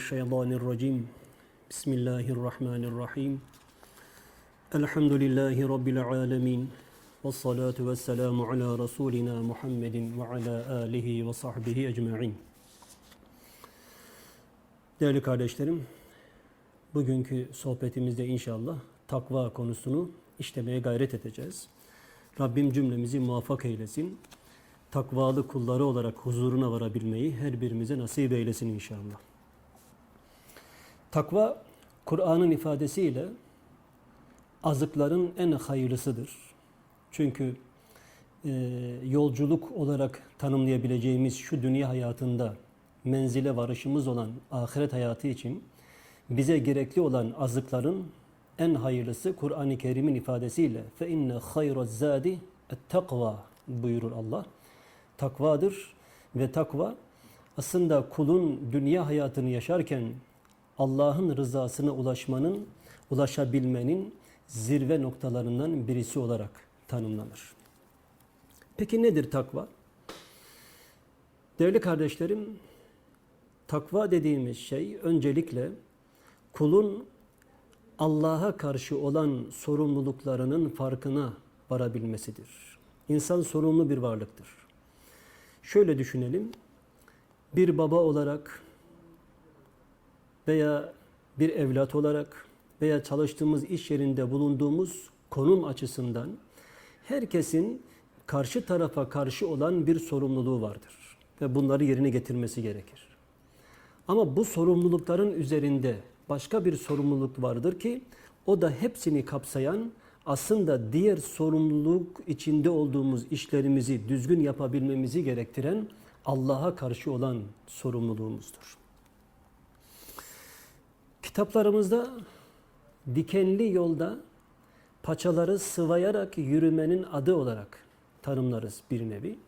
mineşşeytanirracim. Bismillahirrahmanirrahim. Elhamdülillahi Rabbil alemin. Ve salatu ve selamu ala Resulina Muhammedin ve ala alihi ve sahbihi ecma'in. Değerli kardeşlerim, bugünkü sohbetimizde inşallah takva konusunu işlemeye gayret edeceğiz. Rabbim cümlemizi muvaffak eylesin. Takvalı kulları olarak huzuruna varabilmeyi her birimize nasip eylesin inşallah. Takva, Kur'an'ın ifadesiyle azıkların en hayırlısıdır. Çünkü e, yolculuk olarak tanımlayabileceğimiz şu dünya hayatında menzile varışımız olan ahiret hayatı için bize gerekli olan azıkların en hayırlısı Kur'an-ı Kerim'in ifadesiyle fe inne hayra zadi takva buyurur Allah. Takvadır ve takva aslında kulun dünya hayatını yaşarken Allah'ın rızasına ulaşmanın, ulaşabilmenin zirve noktalarından birisi olarak tanımlanır. Peki nedir takva? Değerli kardeşlerim, takva dediğimiz şey öncelikle kulun Allah'a karşı olan sorumluluklarının farkına varabilmesidir. İnsan sorumlu bir varlıktır. Şöyle düşünelim. Bir baba olarak veya bir evlat olarak veya çalıştığımız iş yerinde bulunduğumuz konum açısından herkesin karşı tarafa karşı olan bir sorumluluğu vardır ve bunları yerine getirmesi gerekir. Ama bu sorumlulukların üzerinde başka bir sorumluluk vardır ki o da hepsini kapsayan aslında diğer sorumluluk içinde olduğumuz işlerimizi düzgün yapabilmemizi gerektiren Allah'a karşı olan sorumluluğumuzdur. Kitaplarımızda dikenli yolda paçaları sıvayarak yürümenin adı olarak tanımlarız bir nevi.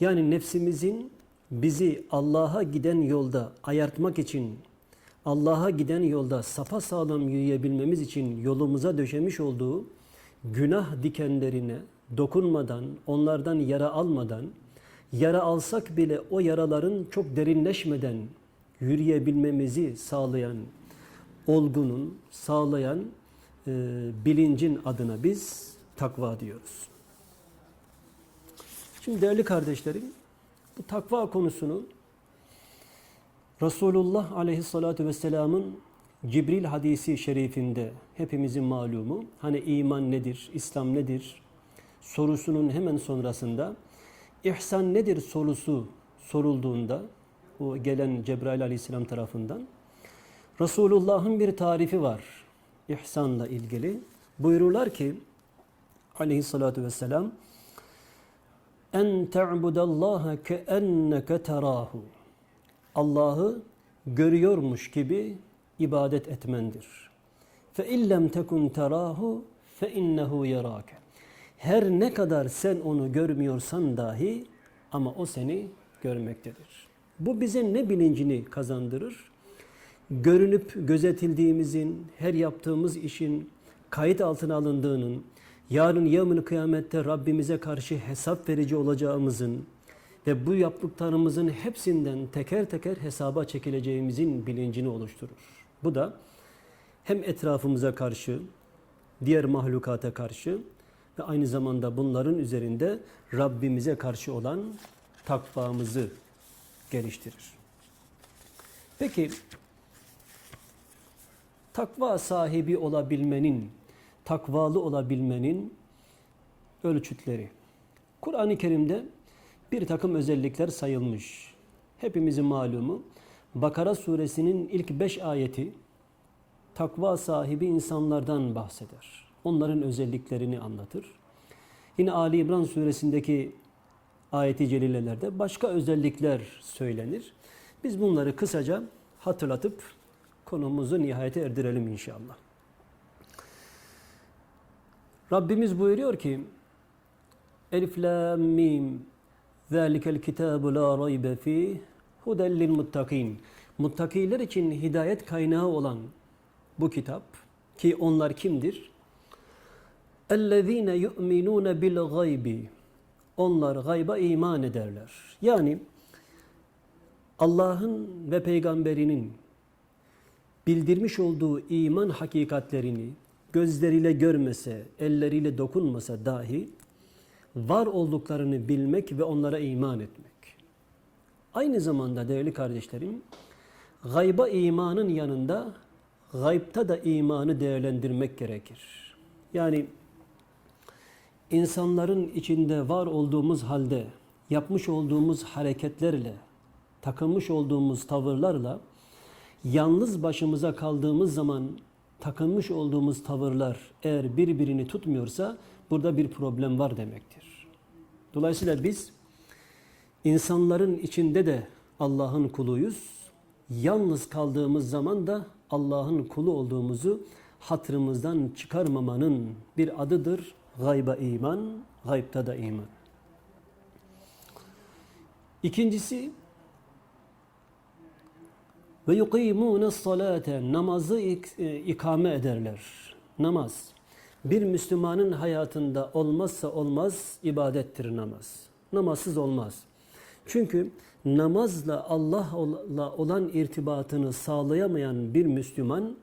Yani nefsimizin bizi Allah'a giden yolda ayartmak için, Allah'a giden yolda safa sağlam yürüyebilmemiz için yolumuza döşemiş olduğu günah dikenlerine dokunmadan, onlardan yara almadan, yara alsak bile o yaraların çok derinleşmeden yürüyebilmemizi sağlayan olgunun, sağlayan e, bilincin adına biz takva diyoruz. Şimdi değerli kardeşlerim, bu takva konusunu Resulullah aleyhissalatu vesselamın Cibril hadisi şerifinde hepimizin malumu hani iman nedir, İslam nedir sorusunun hemen sonrasında ihsan nedir sorusu sorulduğunda o gelen Cebrail aleyhisselam tarafından Resulullah'ın bir tarifi var ihsanla ilgili. Buyururlar ki aleyhissalatu vesselam en te'budallaha ke enneke terahu Allah'ı görüyormuş gibi ibadet etmendir. Fe illem tekun terahu fe innehu yarake. Her ne kadar sen onu görmüyorsan dahi ama o seni görmektedir. Bu bize ne bilincini kazandırır? Görünüp gözetildiğimizin, her yaptığımız işin kayıt altına alındığının, yarın yevmin kıyamette Rabbimize karşı hesap verici olacağımızın ve bu yaptıklarımızın hepsinden teker teker hesaba çekileceğimizin bilincini oluşturur. Bu da hem etrafımıza karşı, diğer mahlukata karşı ve aynı zamanda bunların üzerinde Rabbimize karşı olan takvamızı geliştirir. Peki takva sahibi olabilmenin, takvalı olabilmenin ölçütleri. Kur'an-ı Kerim'de bir takım özellikler sayılmış. Hepimizin malumu Bakara suresinin ilk beş ayeti takva sahibi insanlardan bahseder. Onların özelliklerini anlatır. Yine Ali İmran suresindeki ayeti celilelerde başka özellikler söylenir. Biz bunları kısaca hatırlatıp konumuzu nihayete erdirelim inşallah. Rabbimiz buyuruyor ki Elif la mim zalikel kitabu la raybe fi huden lil muttakin. Muttakiler için hidayet kaynağı olan bu kitap ki onlar kimdir? Ellezine yu'minun bil gaybi onlar gayba iman ederler. Yani Allah'ın ve peygamberinin bildirmiş olduğu iman hakikatlerini gözleriyle görmese, elleriyle dokunmasa dahi var olduklarını bilmek ve onlara iman etmek. Aynı zamanda değerli kardeşlerim, gayba imanın yanında gaybta da imanı değerlendirmek gerekir. Yani insanların içinde var olduğumuz halde yapmış olduğumuz hareketlerle, takılmış olduğumuz tavırlarla yalnız başımıza kaldığımız zaman takılmış olduğumuz tavırlar eğer birbirini tutmuyorsa burada bir problem var demektir. Dolayısıyla biz insanların içinde de Allah'ın kuluyuz. Yalnız kaldığımız zaman da Allah'ın kulu olduğumuzu hatırımızdan çıkarmamanın bir adıdır. Gayba iman, gaybta da iman. İkincisi ve yukimune salate namazı ik- e, ikame ederler. Namaz bir Müslümanın hayatında olmazsa olmaz ibadettir namaz. Namazsız olmaz. Çünkü namazla Allah'la olan irtibatını sağlayamayan bir Müslüman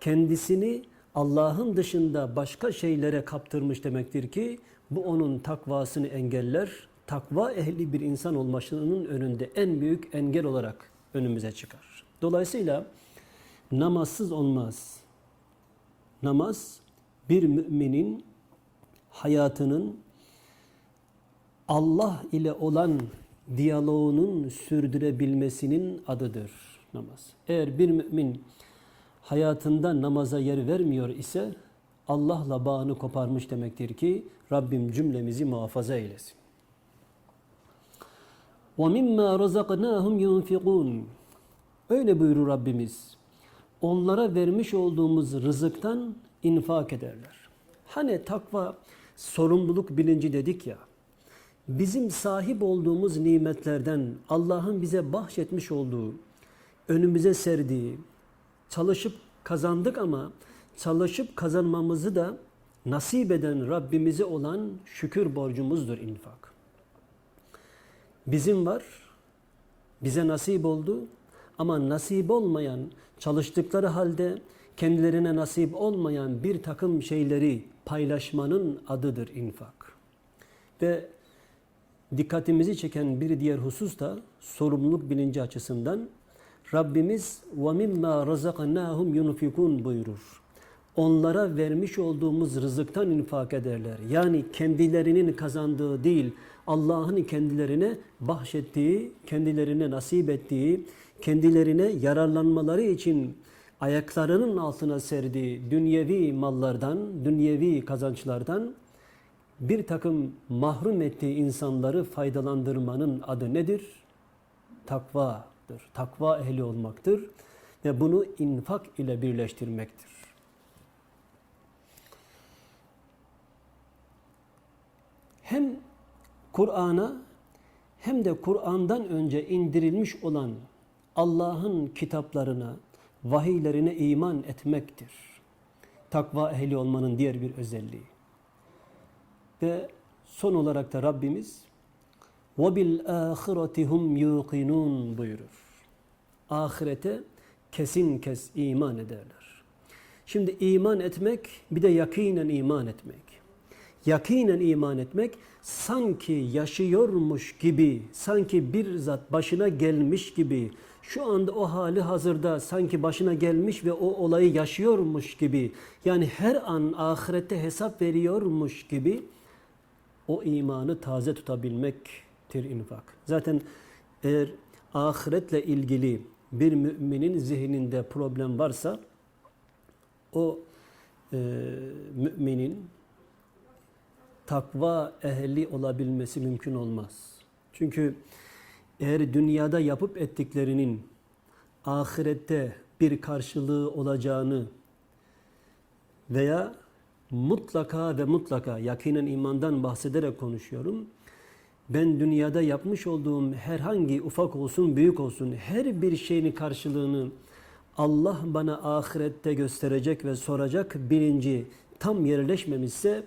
kendisini Allah'ın dışında başka şeylere kaptırmış demektir ki bu onun takvasını engeller. Takva ehli bir insan olmasının önünde en büyük engel olarak önümüze çıkar. Dolayısıyla namazsız olmaz. Namaz bir müminin hayatının Allah ile olan diyaloğunun sürdürebilmesinin adıdır namaz. Eğer bir mümin hayatında namaza yer vermiyor ise Allah'la bağını koparmış demektir ki Rabbim cümlemizi muhafaza eylesin. وَمِمَّا رَزَقْنَاهُمْ يُنْفِقُونَ Öyle buyurur Rabbimiz. Onlara vermiş olduğumuz rızıktan infak ederler. Hani takva sorumluluk bilinci dedik ya. Bizim sahip olduğumuz nimetlerden Allah'ın bize bahşetmiş olduğu, önümüze serdiği, çalışıp kazandık ama çalışıp kazanmamızı da nasip eden Rabbimize olan şükür borcumuzdur infak. Bizim var, bize nasip oldu ama nasip olmayan, çalıştıkları halde kendilerine nasip olmayan bir takım şeyleri paylaşmanın adıdır infak. Ve dikkatimizi çeken bir diğer husus da sorumluluk bilinci açısından Rabbimiz وَمِمَّا رَزَقَنَّاهُمْ يُنْفِكُونَ buyurur. Onlara vermiş olduğumuz rızıktan infak ederler. Yani kendilerinin kazandığı değil, Allah'ın kendilerine bahşettiği, kendilerine nasip ettiği, kendilerine yararlanmaları için ayaklarının altına serdiği dünyevi mallardan, dünyevi kazançlardan bir takım mahrum ettiği insanları faydalandırmanın adı nedir? Takvadır. Takva ehli olmaktır ve bunu infak ile birleştirmektir. Hem Kur'an'a hem de Kur'an'dan önce indirilmiş olan Allah'ın kitaplarına, vahiylerine iman etmektir. Takva ehli olmanın diğer bir özelliği. Ve son olarak da Rabbimiz وَبِالْآخِرَةِ هُمْ يُوقِنُونَ buyurur. Ahirete kesin kes iman ederler. Şimdi iman etmek bir de yakinen iman etmek. Yakinen iman etmek sanki yaşıyormuş gibi, sanki bir zat başına gelmiş gibi, şu anda o hali hazırda sanki başına gelmiş ve o olayı yaşıyormuş gibi, yani her an ahirette hesap veriyormuş gibi o imanı taze tutabilmektir infak. Zaten eğer ahiretle ilgili bir müminin zihninde problem varsa o e, müminin takva ehli olabilmesi mümkün olmaz. Çünkü eğer dünyada yapıp ettiklerinin ahirette bir karşılığı olacağını veya mutlaka ve mutlaka yakinen imandan bahsederek konuşuyorum. Ben dünyada yapmış olduğum herhangi ufak olsun büyük olsun her bir şeyin karşılığını Allah bana ahirette gösterecek ve soracak bilinci tam yerleşmemişse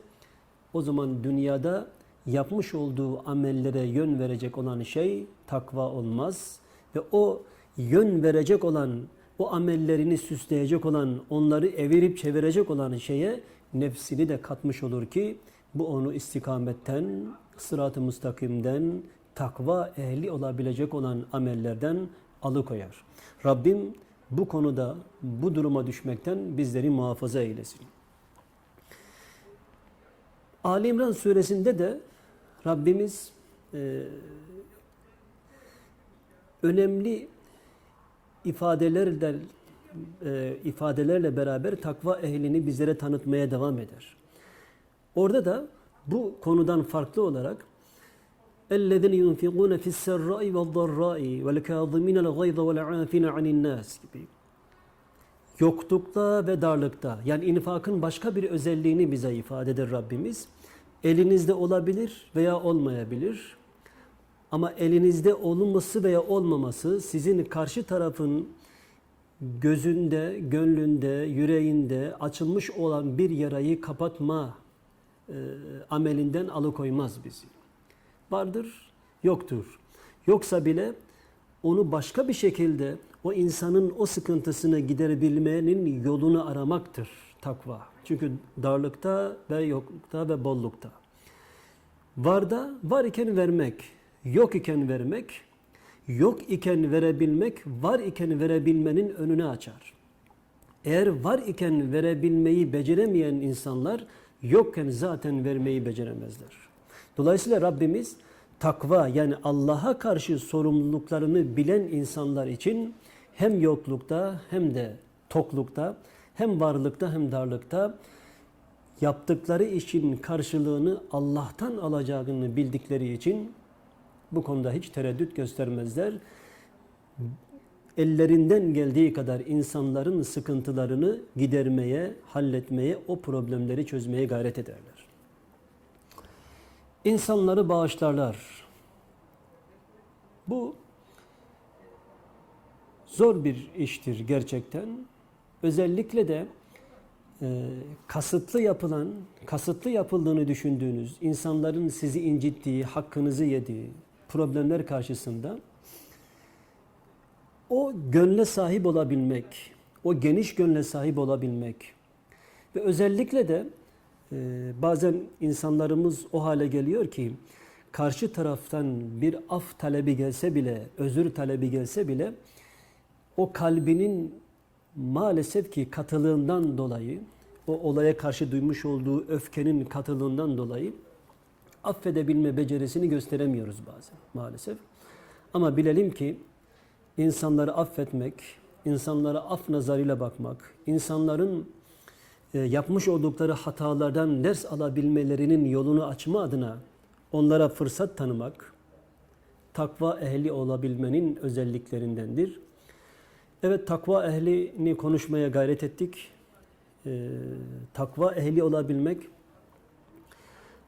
o zaman dünyada yapmış olduğu amellere yön verecek olan şey takva olmaz ve o yön verecek olan o amellerini süsleyecek olan, onları evirip çevirecek olan şeye nefsini de katmış olur ki bu onu istikametten, sırat-ı müstakimden, takva ehli olabilecek olan amellerden alıkoyar. Rabbim bu konuda bu duruma düşmekten bizleri muhafaza eylesin. Ali İmran suresinde de Rabbimiz e, önemli ifadelerle e, ifadelerle beraber takva ehlini bizlere tanıtmaya devam eder. Orada da bu konudan farklı olarak اَلَّذِينَ يُنْفِقُونَ فِي السَّرَّاءِ وَالضَّرَّاءِ وَالْكَاظِمِينَ الْغَيْظَ وَالْعَافِينَ عَنِ النَّاسِ gibi. Yoklukta ve darlıkta yani infakın başka bir özelliğini bize ifade eder Rabbimiz. Elinizde olabilir veya olmayabilir. Ama elinizde olması veya olmaması sizin karşı tarafın gözünde, gönlünde, yüreğinde açılmış olan bir yarayı kapatma e, amelinden alıkoymaz bizi. Vardır, yoktur. Yoksa bile onu başka bir şekilde o insanın o sıkıntısını giderebilmenin yolunu aramaktır takva. Çünkü darlıkta ve yoklukta ve bollukta. Varda var iken vermek, yok iken vermek, yok iken verebilmek, var iken verebilmenin önünü açar. Eğer var iken verebilmeyi beceremeyen insanlar yokken zaten vermeyi beceremezler. Dolayısıyla Rabbimiz takva yani Allah'a karşı sorumluluklarını bilen insanlar için hem yoklukta hem de toklukta hem varlıkta hem darlıkta yaptıkları işin karşılığını Allah'tan alacağını bildikleri için bu konuda hiç tereddüt göstermezler. Ellerinden geldiği kadar insanların sıkıntılarını gidermeye, halletmeye, o problemleri çözmeye gayret ederler. İnsanları bağışlarlar. Bu zor bir iştir gerçekten. Özellikle de e, kasıtlı yapılan, kasıtlı yapıldığını düşündüğünüz, insanların sizi incittiği, hakkınızı yediği problemler karşısında o gönle sahip olabilmek, o geniş gönle sahip olabilmek ve özellikle de e, bazen insanlarımız o hale geliyor ki karşı taraftan bir af talebi gelse bile, özür talebi gelse bile o kalbinin maalesef ki katılığından dolayı, o olaya karşı duymuş olduğu öfkenin katılığından dolayı affedebilme becerisini gösteremiyoruz bazen maalesef. Ama bilelim ki insanları affetmek, insanlara af nazarıyla bakmak, insanların e, yapmış oldukları hatalardan ders alabilmelerinin yolunu açma adına onlara fırsat tanımak, takva ehli olabilmenin özelliklerindendir. Evet takva ehlini konuşmaya gayret ettik. Ee, takva ehli olabilmek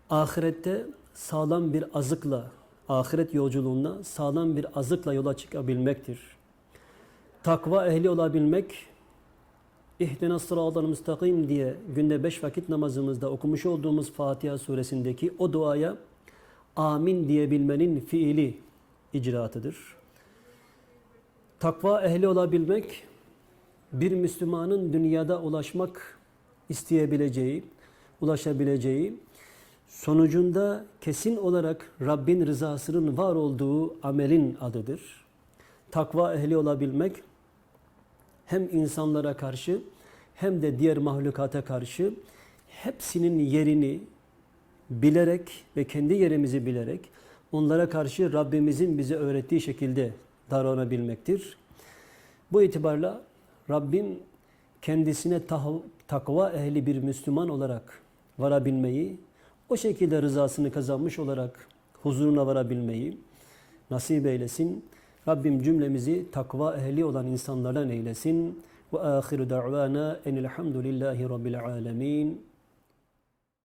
ahirette sağlam bir azıkla, ahiret yolculuğunda sağlam bir azıkla yola çıkabilmektir. Takva ehli olabilmek, İhdina sıradan müstakim diye günde beş vakit namazımızda okumuş olduğumuz Fatiha suresindeki o duaya amin diyebilmenin fiili icraatıdır. Takva ehli olabilmek, bir Müslümanın dünyada ulaşmak isteyebileceği, ulaşabileceği, sonucunda kesin olarak Rabbin rızasının var olduğu amelin adıdır. Takva ehli olabilmek, hem insanlara karşı hem de diğer mahlukata karşı hepsinin yerini bilerek ve kendi yerimizi bilerek onlara karşı Rabbimizin bize öğrettiği şekilde davranabilmektir. Bu itibarla Rabbim kendisine takva ehli bir Müslüman olarak varabilmeyi, o şekilde rızasını kazanmış olarak huzuruna varabilmeyi nasip eylesin. Rabbim cümlemizi takva ehli olan insanlardan eylesin. Ve ahiru da'vana enilhamdülillahi rabbil alemin.